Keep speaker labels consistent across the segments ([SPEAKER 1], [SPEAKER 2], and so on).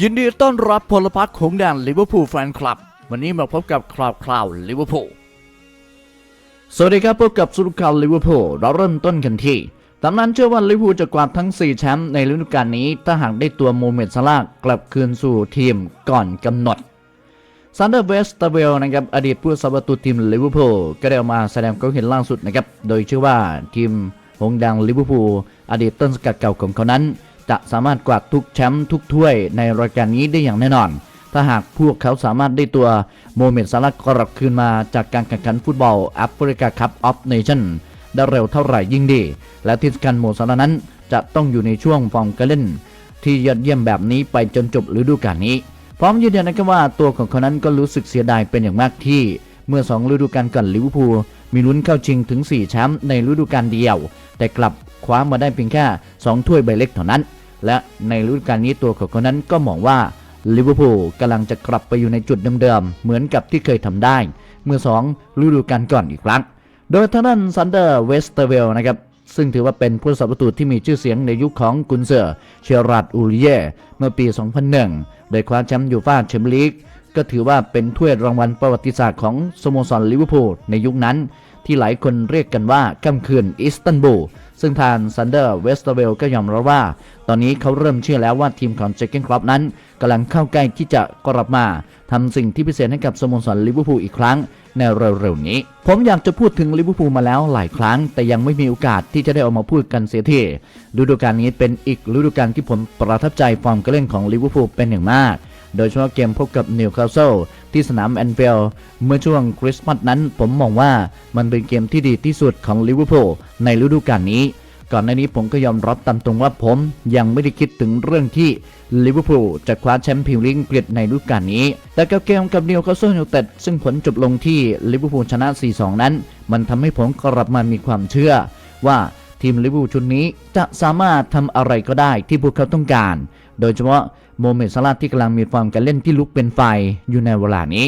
[SPEAKER 1] ยินดีต้อนรับพลพรรคของแดนลิเวอร์พูลแฟนคลับ วันนี้มาพบกับคราวคราวลิเวอร์พูลสวัสดีครับพบกับสุรุข่าวลิเวอร์พูลเราเริ่มต้นกันที่ตำนานเชื่อว่าลิเวอร์พูลจะกวาดทั้ง 4 แชมป์ในฤดูกาลนี้ถ้าหากได้ตัวโมเมดซาลากลับคืนสู่ทีมก่อนกำหนดซันเดอร์เวสต์เวลนะครับอดีตผู้สาประตูทีมลิเวอร์พูลก็ได้ออกมาแสดงความเห็นล่าสุดนะครับโดยเชื่อว่าทีมหงดังลิเวอร์พูลอดีตต้นสกัดเก่าของเขานั้น จะสามารถกวาดทุกแชมป์ทุกถ้วยในรายการนี้ได้อย่างแน่นอน ถ้าหากพวกเขาสามารถได้ตัวโมเมดซาลาห์กลับคืนมาจากการแข่งขันฟุตบอลแอฟริกาคัพออฟเนชั่นได้เร็วเท่าไหร่ยิ่งดี และที่สำคัญโมซาลานั้นจะต้องอยู่ในช่วงฟอร์มการเล่น ที่ยอดเยี่ยมแบบนี้ไปจนจบฤดูกาลนี้ พร้อมยืนยันนะครับว่าตัวของเขานั้นก็รู้สึกเสียดายเป็นอย่างมากที่ เมื่อ 2 ฤดูกาลก่อนลิเวอร์พูลมีลุ้นเข้าชิงถึง 4 แชมป์ในฤดูกาลเดียว แต่กลับ คว้ามาได้เพียงแค่ 2 ถ้วยใบเล็กเท่านั้น และในฤดูกาลนี้ตัวของเขานั้นก็มองว่าลิเวอร์พูลกำลังจะกลับไปอยู่ในจุดเดิมๆ เหมือนกับที่เคยทำได้ เมื่อ 2 ฤดูกาลก่อนอีกครั้ง โดยทางด้านซันเดอร์เวสเตอร์เวลนะครับซึ่งถือว่าเป็นผู้สับประตูที่มีชื่อเสียงในยุคของกุนเซอร์เชยรัตอูริเย่เมื่อปี 2001 โดยคว้าแชมป์ยูฟ่าแชมเปี้ยนลีกก็ถือว่าเป็นถ้วยรางวัลประวัติศาสตร์ของสโมสรลิเวอร์พูลในยุคนั้น ที่หลายคนเรียกกันว่าค่ำคืนอิสตันบูล ซึ่งทางซันเดอร์เวสต์เวลก็ยอมรับว่า ตอนนี้เขาเริ่มเชื่อแล้วว่าทีมของเจคเกนครอปนั้นกำลังเข้าใกล้ที่จะกลับมาทำสิ่งที่พิเศษให้กับสโมสรลิเวอร์พูลอีกครั้งในเร็วๆนี้ ผมอยากจะพูดถึงลิเวอร์พูลมาแล้วหลายครั้ง แต่ยังไม่มีโอกาสที่จะได้ออกมาพูดกันเสียทีฤดูกาลนี้เป็นอีกฤดูกาลที่ผมประทับใจฟอร์มการเล่นของลิเวอร์พูลเป็นอย่างมาก โดยเฉพาะเกมพบกับนิวคาสเซิลที่สนามแอนฟิลด์เมื่อช่วงคริสต์มาสนั้น ผมมองว่ามันเป็นเกมที่ดีที่สุดของลิเวอร์พูลในฤดูกาลนี้ ก่อนหน้านี้ผมก็ยอมรับตามตรงว่าผมยังไม่ได้คิดถึงเรื่องที่ลิเวอร์พูลจะคว้าแชมป์พรีเมียร์ลีกอังกฤษในฤดูกาลนี้ แต่กับเกมกับนิวคาสเซิลยูไนเต็ดซึ่งผลจบลงที่ลิเวอร์พูลชนะ 4-2 นั้น มันทำให้ผมกลับมามีความเชื่อว่าทีมลิเวอร์พูลชุดนี้จะสามารถทำอะไรก็ได้ที่พวกเขาต้องการ โดยเฉพาะ โมเมดซาลาห์ที่กำลังมีฟอร์มการเล่นที่ลุกเป็นไฟอยู่ในเวลานี้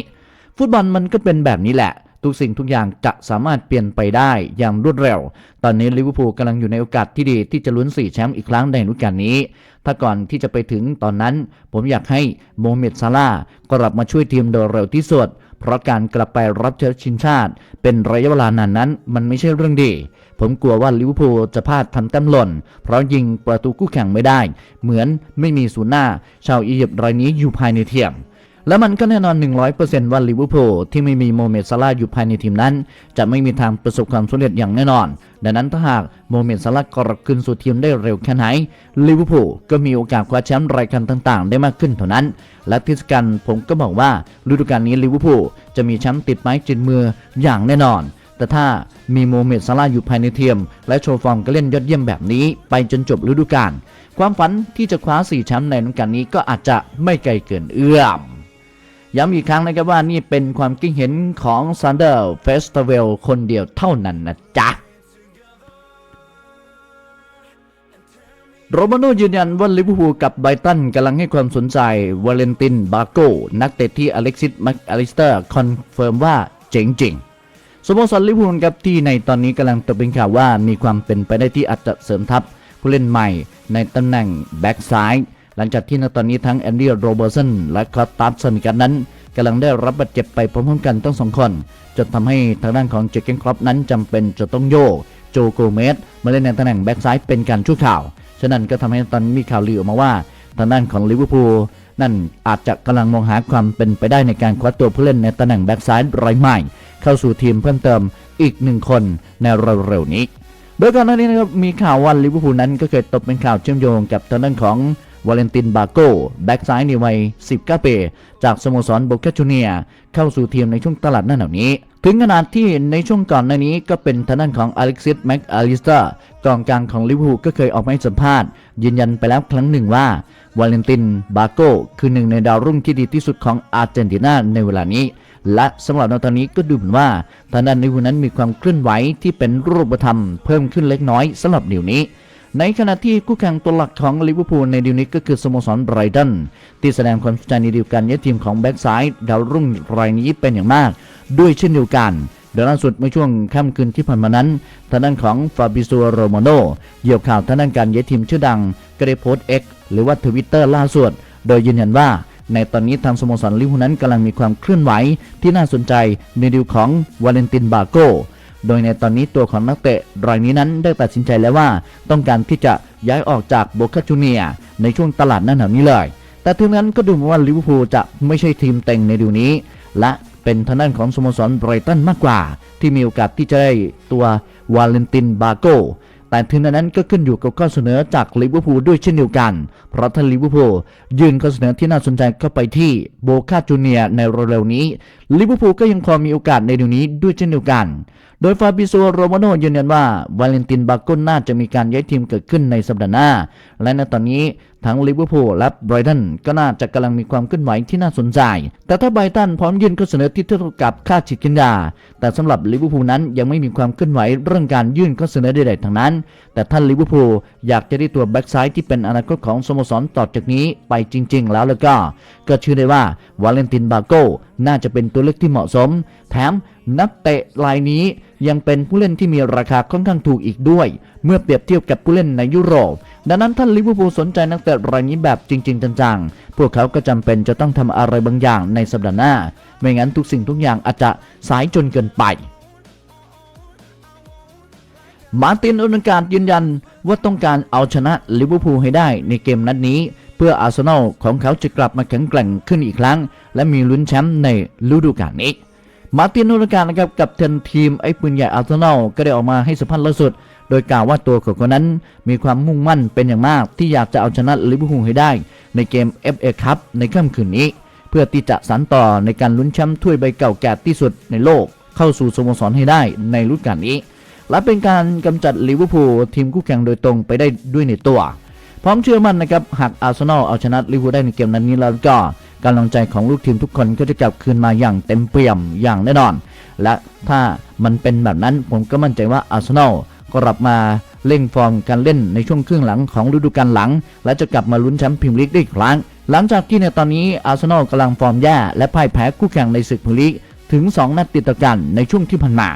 [SPEAKER 1] ฟุตบอลมันก็เป็นแบบนี้แหละทุกสิ่งทุกอย่างจะสามารถเปลี่ยนไปได้อย่างรวดเร็ว ตอนนี้ลิเวอร์พูลกำลังอยู่ในโอกาสที่ดีที่จะลุ้น4แชมป์อีกครั้งในฤดูกาลนี้ ถ้าก่อนที่จะไปถึงตอนนั้น ผมอยากให้โมเมดซาลาห์กลับมาช่วยทีมโดยเร็วที่สุด เพราะการกลับไปรับเชื้อชินชาติ เป็นระยะเวลานานนั้น มันไม่ใช่เรื่องดี ผมกลัวว่าลิเวอร์พูลจะพลาดทำแต้มหล่น เพราะยิงประตูคู่แข่งไม่ได้ เหมือนไม่มีศูนย์หน้า ชาวอียิปต์รายนี้อยู่ภายในเทียม และมันก็แน่นอน 100%ว่าลิเวอร์พูลที่ไม่มีโมเมดซาลาห์อยู่ภายในทีมนั้น จะไม่มีทางประสบความสำเร็จอย่างแน่นอน ดังนั้นถ้าหากโมเมดซาลาห์กลับคืนสู่ทีมได้เร็วแค่ไหนลิเวอร์พูลก็มีโอกาสคว้าแชมป์รายการต่างๆ ได้มากขึ้นเท่านั้น และที่สำคัญผมก็บอกว่าฤดูกาลนี้ลิเวอร์พูลจะมีแชมป์ติดไม้ติดมืออย่างแน่นอน แต่ถ้ามีโมเมดซาลาห์อยู่ภายในทีมและโชว์ฟอร์มการเล่นยอดเยี่ยมแบบนี้ ไปจนจบฤดูกาลความฝันที่จะคว้า4แชมป์ในฤดูกาลนี้ก็อาจจะไม่ไกลเกินเอื้อม ย้ำอีกครั้งนะครับว่านี่เป็นความคิดเห็นของซันเดอร์เฟสติวัลคนเดียวเท่านั้นนะจ๊ะโรมาโนยืนยันว่าลิเวอร์พูลกับไบตันกำลังให้ความสนใจวาเลนตินบาโกนักเตะที่อเล็กซิสแม็กอลิสเตอร์คอนเฟิร์มว่าเจ๋งจริงสโมสรลิเวอร์พูลครับที่ในตอนนี้กำลังตกเป็นข่าวว่ามีความเป็นไปได้ที่อาจจะเสริมทัพผู้เล่นใหม่ในตำแหน่งแบ็กซ้าย หลังจากที่ในตอนนี้ทั้งแอนดี้โรเบอร์สันและคอตตัสสมิกันนั้นกำลังได้รับบาดเจ็บไปพร้อมๆกันทั้งสองคนจนทำให้ทางด้านของเจคเกนครอปนั้นจำเป็นจะต้องโยกโจโกเมสมาเล่นในตำแหน่งแบ็กซ้ายเป็นการชั่วข่าว ฉะนั้นก็ทำให้ตอนมีข่าวลือออกมาว่า ทางด้านของลิเวอร์พูลนั่นอาจจะกำลังมองหาความเป็นไปได้ในการคว้าตัวผู้เล่นในตำแหน่งแบ็กซ้ายรายใหม่ เข้าสู่ทีมเพิ่มเติมอีกหนึ่งคนในเร็วๆนี้ โดยก่อนหน้านี้นะครับมีข่าวว่าลิเวอร์พูลนั้นก็เคยตกเป็นข่าวเชื่อมโยงกับทางด้านของ วาเลนตินบาโกแบ็กซ้ายในวัย 19 ปี จากสโมสรโบกาจูเนีย เข้าสู่ทีมในช่วงตลาดหน้าหนาวนี้ ถึงขนาดที่ในช่วงก่อนหน้านี้ก็เป็นทางด้านของอเล็กซิสแม็กอาลิสตอร์กองกลางของลิเวอร์พูลก็เคยออกมาให้สัมภาษณ์ ยืนยันไปแล้วครั้งหนึ่งว่าวาเลนตินบาโกคือหนึ่งในดาวรุ่งที่ดีที่สุดของอาร์เจนตินาในเวลานี้ และสำหรับในตอนนี้ก็ดูเหมือนว่าทางด้านลิเวอร์พูลนั้นมีความเคลื่อนไหวที่เป็นรูปธรรมเพิ่มขึ้นเล็กน้อยสำหรับเดี๋ยวนี้ ในขณะที่คู่แข่งตัวหลักของลิเวอร์พูลในดีลนี้ก็คือสโมสรไบรตันที่แสดงความสนใจในดีลการย้ายทีมของแบ็กซ้ายดาวรุ่งรายนี้เป็นอย่างมาก ด้วยเช่นเดียวกันโดยล่าสุดเมื่อช่วงค่ำคืนที่ผ่านมานั้นทางด้านของฟาบิโซโรมาโนเหยี่ยวข่าวทางด้านการย้ายทีมชื่อดังก็ได้โพสต์ X หรือว่าทวิตเตอร์ล่าสุด โดยยืนยันว่า ในตอนนี้ทางสโมสรลิเวอร์พูลนั้นกำลังมีความเคลื่อนไหวที่น่าสนใจในดีลของวาเลนตินบาโก โดยในตอนนี้ตัวของนักเตะรายนี้นั้นได้ตัดสินใจแล้วว่า ต้องการที่จะย้ายออกจากโบคาจูเนียในช่วงตลาดหน้าหนาวนี้เลย แต่ถึงนั้นก็ดูเหมือนว่าลิเวอร์พูลจะไม่ใช่ทีมเต็งในดูนี้ และเป็นทางด้านของสโมสรไบรตันมากกว่า ที่มีโอกาสที่จะได้ตัววาเลนตินบาโก แต่ถึงนั้นก็ขึ้นอยู่กับข้อเสนอจากลิเวอร์พูลด้วยเช่นเดียวกัน เพราะถ้าลิเวอร์พูลยื่นข้อเสนอที่น่าสนใจเข้าไปที่โบคาจูเนียในเร็วๆนี้ลิเวอร์พูลก็ยังพอมีโอกาสในเดี๋ยวนี้ด้วยเช่นเดียวกัน โดยฟาบิโซโรมาโนยืนยันว่าวาเลนตินบาโกน่าจะมีการย้ายทีมเกิดขึ้นในสัปดาห์หน้า และในตอนนี้ทั้งลิเวอร์พูลและไบรตันก็น่าจะกำลังมีความเคลื่อนไหวที่น่าสนใจ แต่ถ้าไบรตันพร้อมยื่นข้อเสนอที่เท่ากับค่าฉีดกินยา แต่สำหรับลิเวอร์พูลนั้นยังไม่มีความเคลื่อนไหวเรื่องการยื่นข้อเสนอใดๆทั้งนั้น แต่ท่านลิเวอร์พูลอยากจะได้ตัวแบ็กซ้ายที่เป็นอนาคตของสโมสรต่อจากนี้ไปจริง ๆ แล้วแล้วก็ ก็ชื่อได้ว่าวาเลนตินบาโกน่าจะเป็นตัวเลือกที่เหมาะสม แถม นักเตะรายนี้ยังเป็นผู้เล่นที่มีราคาค่อนข้างถูกอีกด้วย เมื่อเปรียบเทียบกับผู้เล่นในยุโรป ดังนั้นท่านลิเวอร์พูลสนใจนักเตะรายนี้แบบจริง ๆ จังๆ พวกเขาก็จำเป็นจะต้องทำอะไรบางอย่างในสัปดาห์หน้า ไม่งั้นทุกสิ่งทุกอย่างอาจจะสายจนเกินไป มาตินโอนการยืนยันว่าต้องการเอาชนะลิเวอร์พูลให้ได้ในเกมนัดนี้เพื่ออาร์เซนอลของเขาจะกลับมาแข็งแกร่งขึ้นอีกครั้ง และมีลุ้นแชมป์ในฤดูกาลนี้ มาตินโนาการนะครับกับเทนทีมไอ้ปืนใหญ่อาร์เซนอลก็ได้ออกมาให้สัมภาษณ์ล่าสุด โดยกล่าวว่าตัวของคนนั้น มีความมุ่งมั่นเป็นอย่างมาก ที่อยากจะเอาชนะลิเวอร์พูลให้ได้ ในเกม FA คัพในค่ำคืนนี้ เพื่อที่จะสานต่อในการลุ้นแชมป์ถ้วยใบเก่าแก่ที่สุดในโลก เข้าสู่สโมสรให้ได้ในฤดูกาลนี้ และเป็นการกำจัดลิเวอร์พูลทีมคู่แข่งโดยตรงไปได้ด้วยในตัว พร้อมเชื่อมั่นนะครับหากอาร์เซนอลเอาชนะลิเวอร์พูลได้ในเกมนั้นนี้แล้วก็ กำลังใจของลูกทีมทุกคนก็จะกลับคืนมาอย่างเต็มเปี่ยมอย่างแน่นอน และถ้ามันเป็นแบบนั้นผมก็มั่นใจว่าอาร์เซนอลก็กลับมาเร่งฟอร์มการเล่นในช่วงครึ่งหลังของฤดูกาลหลัง และจะกลับมาลุ้นแชมป์พรีเมียร์ลีกได้อีกครั้ง หลังจากที่ในตอนนี้อาร์เซนอลกำลังฟอร์มแย่และพ่ายแพ้คู่แข่งในศึกพรีเมียร์ลีกถึง 2 นัดติดต่อกันในช่วงที่ผ่านมา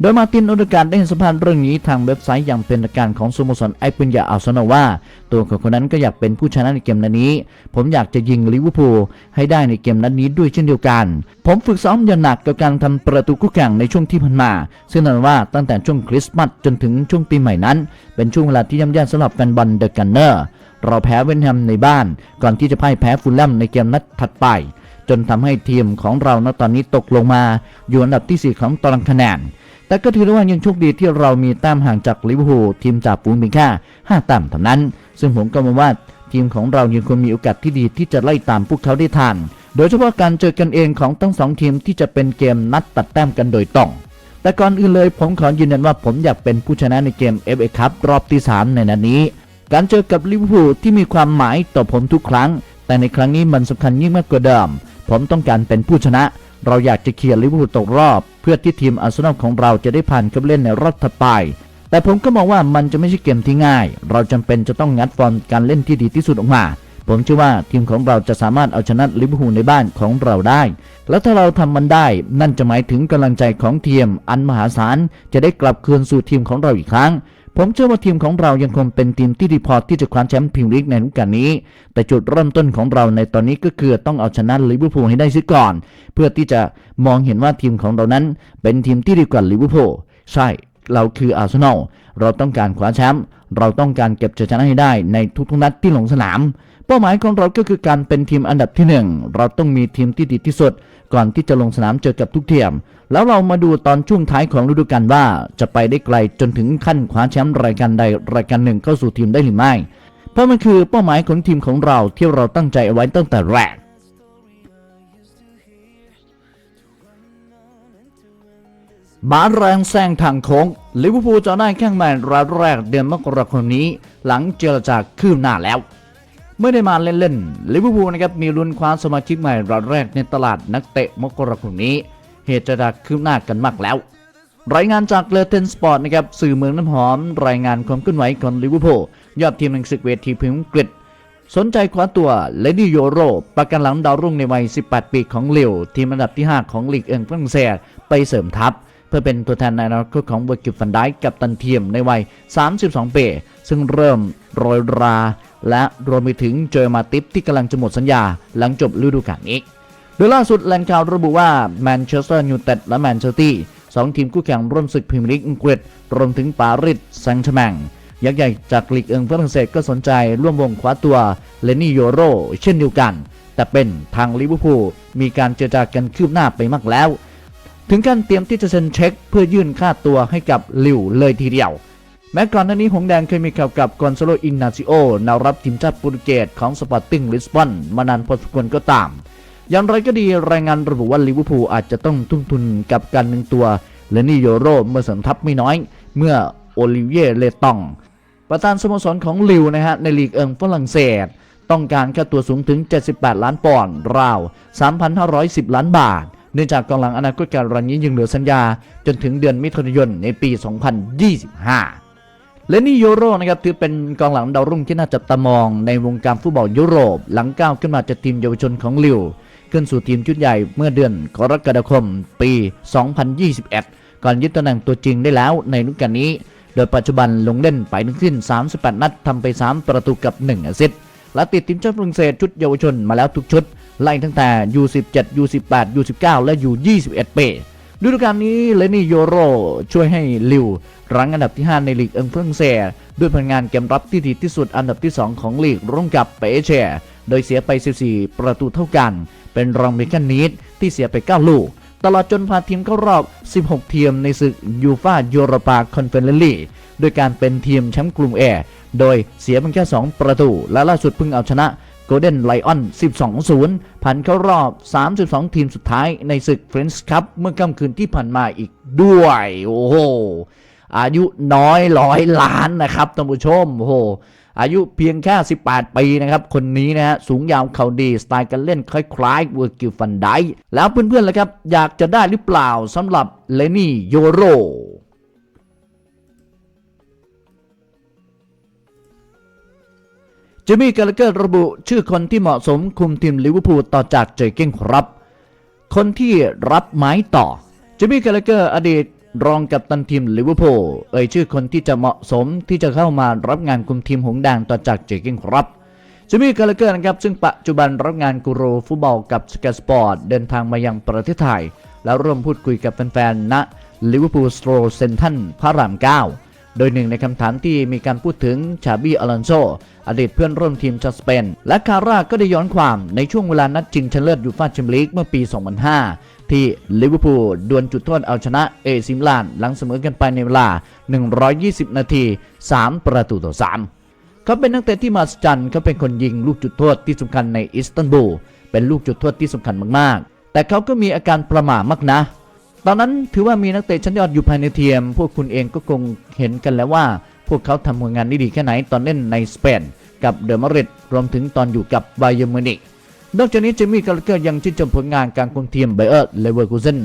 [SPEAKER 1] โดยมาตินอเดการได้ให้สัมภาษณ์เรื่องนี้ทางเว็บไซต์อย่างเป็นทางการของสโมสรไอปืนยาอาร์เซนอลว่า ตัวของคนนั้นก็อยากเป็นผู้ชนะในเกมนัดนี้ ผมอยากจะยิงลิเวอร์พูลให้ได้ในเกมนัดนี้ด้วยเช่นเดียวกัน ผมฝึกซ้อมอย่างหนักกับการทำประตูคู่แข่งในช่วงที่ผ่านมา ซึ่งนั่นว่าตั้งแต่ช่วงคริสต์มาสจนถึงช่วงปีใหม่นั้น เป็นช่วงเวลาที่ย่ำแย่สำหรับแฟนบอลเดอะกันเนอร์เราแพ้เวนแฮมในบ้าน ก่อนที่จะพ่ายแพ้ฟูลแลมในเกมนัดถัดไป จนทำให้ทีมของเราณตอนนี้ตกลงมาอยู่อันดับที่ 4 ของตารางคะแนน แต่ก็ถือว่ายังโชคดีที่เรามีแต้มห่างจากลิเวอร์พูลทีมจากฝูงเพียงแค่5แต้มเท่านั้น ซึ่งผมก็มองว่าทีมของเรายังคงมีโอกาสที่ดีที่จะไล่ตามพวกเขาได้ทันโดยเฉพาะการเจอกันเองของทั้งสองทีมที่จะเป็นเกมนัดตัดแต้มกันโดยตรงแต่ก่อนอื่นเลยผมขอยืนยันว่าผมอยากเป็นผู้ชนะในเกม FA คัพรอบที่ 3 ในนัดนี้ การเจอกับลิเวอร์พูลที่มีความหมายต่อผมทุกครั้ง แต่ในครั้งนี้มันสำคัญยิ่งมากกว่าเดิม ผมต้องการเป็นผู้ชนะ เราอยากจะเคลียร์ลิเวอร์พูลตกรอบ เพื่อที่ทีมอาร์เซนอลของเราจะได้ผ่านเข้าไปเล่นในรอบถัดไป แต่ผมก็มองว่ามันจะไม่ใช่เกมที่ง่าย เราจำเป็นจะต้องงัดฟอร์มการเล่นที่ดีที่สุดออกมา ผมเชื่อว่าทีมของเราจะสามารถเอาชนะลิเวอร์พูลในบ้านของเราได้ แล้วถ้าเราทำมันได้ นั่นจะหมายถึงกำลังใจของทีมอันมหาศาลจะได้กลับคืนสู่ทีมของเราอีกครั้ง ผมเชื่อว่าทีมของเรายังคงเป็นทีมที่ดีพอที่จะคว้าแชมป์พรีเมียร์ลีกในฤดูกาลนี้ แต่จุดเริ่มต้นของเราในตอนนี้ก็คือต้องเอาชนะลิเวอร์พูลให้ได้ซิก่อน เพื่อที่จะมองเห็นว่าทีมของเรานั้น เป็นทีมที่ดีกว่าลิเวอร์พูลใช่เราคืออาร์เซนอลเราต้องการคว้าแชมป์เราต้องการเก็บชัยชนะให้ได้ในทุกๆนัดที่ลงสนาม เป้าหมายของเราก็คือการเป็นทีมอันดับที่หนึ่งเราต้องมีทีมที่ดีที่สุด ก่อนที่จะลงสนามเจอกับทุกทีม แล้วเรามาดูตอนช่วงท้ายของฤดูกาลว่า จะไปได้ไกลจนถึงขั้นคว้าแชมป์รายการใดรายการหนึ่งเข้าสู่ทีมได้หรือไม่ เพราะมันคือเป้าหมายของทีมของเราที่เราตั้งใจเอาไว้ตั้งแต่แรกบาสแรงแซงทางโค้งลิเวอร์พูลจะได้แข้งแมนรายแรกเดือนมกราคมนี้ หลังเจรจาคืบหน้าแล้วเมื่อได้มาเล่นๆลิเวอร์พูลนะครับมีลุ้นคว้าสมาชิกใหม่รายแรกในตลาดนักเตะมกราคมนี้ เหตุจะดักคืบหน้ากันมากแล้ว รายงานจากเลเทนสปอร์ตนะครับสื่อเมืองน้ำหอม รายงานความเคลื่อนไหวของลิเวอร์พูลยอดทีมแห่งศึกเวทีพรีเมียร์กฤษสนใจคว้าตัวเลดี้โยโรประกันหลังดาวรุ่งในวัย 18 ปีของลิวทีมอันดับที่ 5 ของลีกเอิงฝรั่งเศสไปเสริมทัพ เพื่อเป็นตัวแทนในอนาคตของเวอร์กิฟฟันไดกับตันเทียมในวัย 32 ปี ซึ่งเริ่มโรยรา และรวมไปถึงเจอมาติปที่กำลังจะหมดสัญญาหลังจบฤดูกาลนี้ โดยล่าสุดแหล่งข่าวระบุว่าแมนเชสเตอร์ยูไนเต็ดและแมนเชสเตอร์สองทีมคู่แข่งร่วมศึกพรีเมียร์ลีกอังกฤษรวมถึงปารีสแซงต์แชร์แมงยักษ์ใหญ่จากลีกเอิงฝรั่งเศสก็สนใจร่วมวงคว้าตัวเลนี่โยโรเช่นเดียวกัน แต่เป็นทางลิเวอร์พูลมีการเจรจากันคืบหน้าไปมากแล้ว ถึงการเตรียมที่จะเซ็นเช็ค เพื่อยื่นค่าตัวให้กับลิวเลยทีเดียว แม้ก่อนหน้านี้หงแดงเคยมีข่าวกับกอนซาโลอินนาซิโอแนวรับทีมชาติโปรตุเกสของสปอร์ติ้งลิสบอนมานานพอสมควรก็ตาม อย่างไรก็ดีรายงานระบุว่าลิเวอร์พูลอาจจะต้องทุ่มทุนกับการหนึ่งตัวเลนี่โยโรเมื่อเสริมทัพไม่น้อย เมื่อโอลิเวียเลตอง ประธานสโมสรของลิวนะฮะในลีกเอิงฝรั่งเศส ต้องการค่าตัวสูงถึง 78 ล้านปอนด์ราว 3,510 ล้านบาท เนื่องจากกองหลังอนาคตการรันนี้ยังเหลือสัญญา จนถึงเดือนมิถุนายนในปี 2025และนี่โยโรนะครับถือเป็นกองหลังดาวรุ่งที่น่าจับตามองในวงการฟุตบอลยุโรป หลังก้าวขึ้นมาจากทีมเยาวชนของลิว ขึ้นสู่ทีมชุดใหญ่เมื่อเดือนกรกฎาคมปี 2021 ก่อนยึดตำแหน่งตัวจริงได้แล้วในฤดูกาลนี้ โดยปัจจุบันลงเล่นไปทั้งสิ้น 38 นัดทำไป 3 ประตูกับ 1 แอสซิสต์และติดทีมชาติฝรั่งเศสชุดเยาวชนมาแล้วทุกชุด ไล่ตั้งแต่ U17 U18 U19 และ U21 เปฤดูกาลนี้เลนี่โยโรช่วยให้ลิวรั้งอันดับที่ 5 ในลีกเอิงฝรั่งเศสด้วยผลงานเกมรับที่ดีที่สุดอันดับที่ 2 ของลีกร่วมกับเปเช่ โดยเสียไป 14 ประตูเท่ากัน เป็นรองเมกันนีดที่เสียไป 9 ลูก ตลอดจนพาทีมเข้ารอบ 16 ทีมในศึกยูฟายูโรปาคอนเฟอเรนซ์ลีกโดยการเป็นทีมแชมป์กลุ่มเอโดยเสียเพียงแค่ 2 ประตู และล่าสุดเพิ่งเอาชนะโกลเด้นไลออน 12-0 ผ่านเข้ารอบ 32 ทีมสุดท้ายในศึกเฟรนช์คัพเมื่อค่ำคืนที่ผ่านมาอีกด้วย โอ้โห อายุน้อยร้อยล้านนะครับท่านผู้ชม โอ้โห อายุเพียงแค่ 18 ปีนะครับ คนนี้นะฮะสูงยาวเขาดี สไตล์การเล่นคล้ายๆเวอร์กิลฟันไดแล้วเพื่อนๆล่ะครับ อยากจะได้หรือเปล่าสำหรับเลนี่โยโรจิมมี่กาลเกอร์ระบุชื่อคนที่เหมาะสมคุมทีมลิเวอร์พูลต่อจากเจเก้งครับ คนที่รับไม้ต่อจิมมี่กาลเกอร์อดีต รองกัปตันทีมลิเวอร์พูลเอ่ยชื่อคนที่จะเหมาะสมที่จะเข้ามารับงานคุมทีมหงแดงต่อจากเจอเก้งครับจิมมี่กาลเกอร์นะครับซึ่งปัจจุบันรับงานกูรูฟุตบอลกับสกายสปอร์ตเดินทางมายังประเทศไทย แล้วร่วมพูดคุยกับแฟนๆณลิเวอร์พูลสโตรเซนทันพระราม9โดยหนึ่งในคำถามที่มีการพูดถึงชาบี้อลอนโซอดีตเพื่อนร่วมทีมชาติสเปน และคาร่าก็ได้ย้อนความในช่วงเวลานัดชิงชนะเลิศยูฟ่าแชมเปี้ยนลีกเมื่อปี 2005 ที่ลิเวอร์พูลดวลจุดโทษเอาชนะเอซิมลาน หลังเสมอกันไปในเวลา 120 นาที 3 ประตูต่อ 3 เขาเป็นนักเตะที่มหัศจรรย์เขาเป็นคนยิงลูกจุดโทษที่สำคัญในอิสตันบูล เป็นลูกจุดโทษที่สำคัญมากๆ แต่เขาก็มีอาการประหม่ามากนะ ตอนนั้นถือว่ามีนักเตะชั้นยอดอยู่ภายในทีมพวกคุณเองก็คงเห็นกันแล้วว่า พวกเขาทำผลงานได้ดีแค่ไหนตอนเล่นในสเปนกับเดอมาริดรวมถึงตอนอยู่กับไบเยอร์มิวนิก นอกจากนี้เจมี่กาลเกอร์ยังชื่นชมผลงานการคุมทีมไบเออร์เลเวอร์คูเซน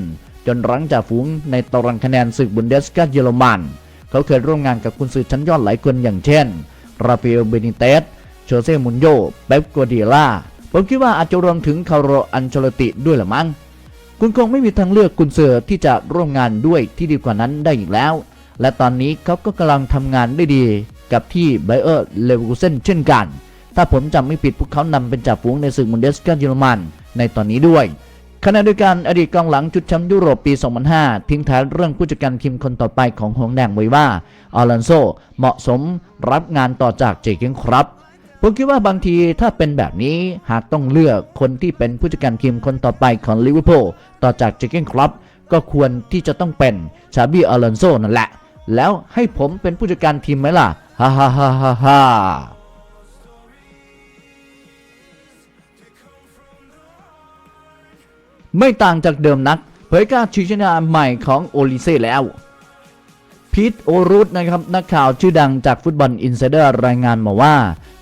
[SPEAKER 1] จนรั้งจ่าฝูงในตารางคะแนนศึกบุนเดสกาเยอรมัน เขาเคยร่วมงานกับกุนซือชั้นยอดหลายคนอย่างเช่น ราฟาเอลเบนิเตสโชเซ่มุนโยเป๊ปกัวเดียล่าผมคิดว่าอาจจะรวมถึงคาร์โรอันเชลติด้วยละมั้งคุณคงไม่มีทางเลือกกุนเซอที่จะร่วมงานด้วยที่ดีกว่านั้นได้อีกแล้ว และตอนนี้เขาก็กำลังทำงานได้ดีกับที่ไบเออร์เลเวอร์คูเซนเช่นกัน ถ้าผมจำไม่ผิดพวกเขานำเป็นจ่าฝูงในศึกมุนเดสกาเยอรมันในตอนนี้ด้วยขณะเดียวกันอดีตกองหลังจุดแชมป์ยุโรปปี 2005 ทิ้งท้ายเรื่องผู้จัดการทีมคนต่อไปของหงแดงไว้ว่าอัลลอนโซเหมาะสมรับงานต่อจากเจเกนครับ ผมคิดว่าบางทีถ้าเป็นแบบนี้หากต้องเลือกคนที่เป็นผู้จัดการทีมคนต่อไปของลิเวอร์พูลต่อจากเจเกนครับก็ควรที่จะต้องเป็นชาบีอัลลอนโซนั่นแหละ แล้วให้ผมเป็นผู้จัดการทีมไหมล่ะฮ่าฮ่าฮ่าฮ่า ไม่ต่างจากเดิมนัก เผยการชี้ชนะใหม่ของโอลิเซ่แล้วพีทโอรุสนะครับนักข่าวชื่อดังจากฟุตบอลอินไซเดอร์รายงานมาว่า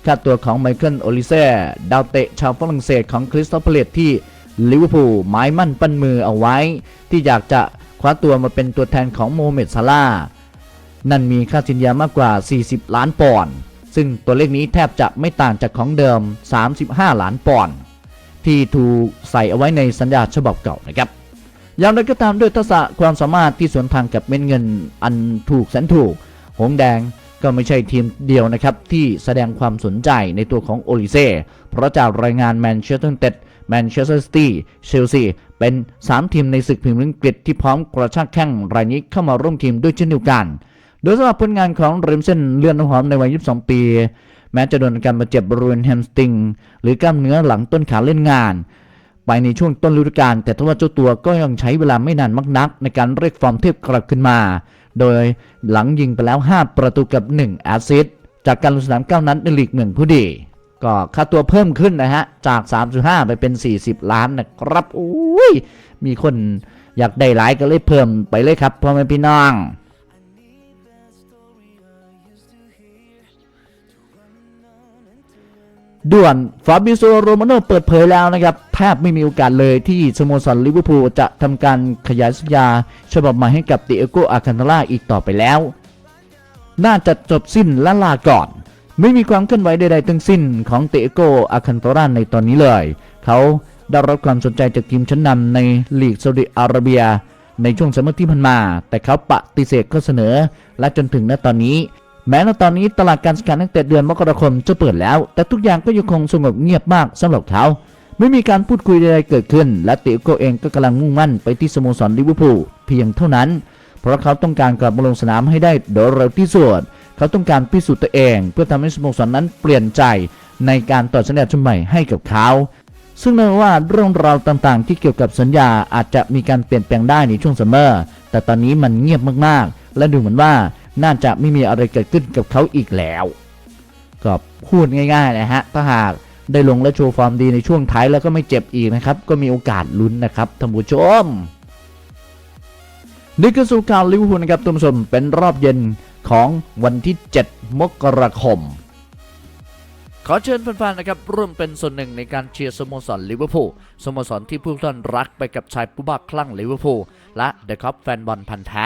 [SPEAKER 1] ค่าตัวของไมเคิลโอลิเซ่ดาวเตะชาวฝรั่งเศสของคริสตัลเพลตที่ลิเวอร์พูลหมายมั่นปั้นมือเอาไว้ ที่อยากจะคว้าตัวมาเป็นตัวแทนของโมฮัมเหม็ดซาลานั่นมีค่าสินยามากกว่า 40 ล้านปอนด์ซึ่งตัวเลขนี้แทบจะไม่ต่างจากของเดิม 35 ล้านปอนด์ ที่ถูกใส่เอาไว้ในสัญญาฉบับเก่านะครับอย่างไรก็ตามด้วยทักษะความสามารถที่สวนทางกับเม็ดเงินอันถูกแสนถูก หงแดงก็ไม่ใช่ทีมเดียวนะครับ ที่แสดงความสนใจในตัวของโอลิเซ่ เพราะจากรายงานแมนเชสเตอร์ยูไนเต็ดแมนเชสเตอร์ซิตี้เชลซีเป็น 3 ทีมในศึกพรีเมียร์ลีกอังกฤษที่พร้อมกระชากแข้งรายนี้เข้ามาร่วมทีมด้วยเช่นเดียวกัน โดยสำหรับผลงานของเรมเซนเลื่อนน้ำหอมในวัย 22 ปี แม้จะโดนการบาดเจ็บบริเวณแฮมสตริง หรือกล้ามเนื้อหลังต้นขาเล่นงาน ไปในช่วงต้นฤดูกาลแต่ทว่าเจ้าตัวก็ยังใช้เวลาไม่นานมากนัก ในการเรียกฟอร์มเทียบกลับขึ้นมา โดยหลังยิงไปแล้ว 5 ประตูกับ 1 แอสซิสจากการลงสนาม9นัดในลีกเมืองผู้ดีก็ค่าตัวเพิ่มขึ้นนะฮะ จาก 35 ไปเป็น 40 ล้านนะครับ อุ้ย มีคนอยากได้หลายก็เลยเพิ่มไปเลยครับพ่อแม่พี่น้อง ด่วนฟาบิโซโรมาโนเปิดเผยแล้วนะครับ แทบไม่มีโอกาสเลยที่สโมสรลิเวอร์พูลจะทำการขยายสัญญา ฉบับใหม่ให้กับติเอโกอาคันตาล่าอีกต่อไปแล้ว น่าจะจบสิ้นและลาก่อน ไม่มีความเคลื่อนไหวใดๆทั้งสิ้นของเตโกอาคันโตราในตอนนี้เลย เขาได้รับความสนใจจากทีมชั้นนำในลีกซาอุดิอาระเบีย ในช่วงซัมเมอร์ที่ผ่านมา แต่เขาปฏิเสธข้อเสนอและจนถึงณตอนนี้ แม้ณตอนนี้ตลาดการซื้อขายตั้งแต่เดือนมกราคมจะเปิดแล้ว แต่ทุกอย่างก็ยังคงสงบเงียบมากสำหรับเขาไม่มีการพูดคุยใดๆเกิดขึ้น และเตโกเองก็กำลังมุ่งมั่นไปที่สโมสรลิเวอร์พูลเพียงเท่านั้น เพราะเขาต้องการกลับมาลงสนามให้ได้โดยเร็วที่สุดเขาต้องการพิสูจน์ตัวเอง เพื่อทำให้สโมสรนั้นเปลี่ยนใจในการต่อสัญญาชุดใหม่ให้กับเขา ซึ่งแม้ว่าเรื่องราวต่างๆ ที่เกี่ยวกับสัญญาอาจจะมีการเปลี่ยนแปลงได้ในช่วงซัมเมอร์ แต่ตอนนี้มันเงียบมากๆ และดูเหมือนว่า น่าจะไม่มีอะไรเกิดขึ้นกับเขาอีกแล้วก็พูดง่ายๆนะฮะถ้าหากได้ลงและโชว์ฟอร์มดีในช่วงท้ายแล้วก็ไม่เจ็บอีกนะครับ ก็มีโอกาสลุ้นนะครับท่านผู้ชมนี่คือสู่ข่าวลิเวอร์พูลนะครับท่านผู้ชมเป็นรอบเย็นของวันที่ 7 มกราคม ขอเชิญแฟนๆนะครับร่วมเป็นส่วนหนึ่งในการเชียร์สโมสรลิเวอร์พูลสโมสรที่ผู้ท่านรักไปกับชายผู้บ้าคลั่งลิเวอร์พูลและเดอะคัพแฟนบอลพันธ์แท้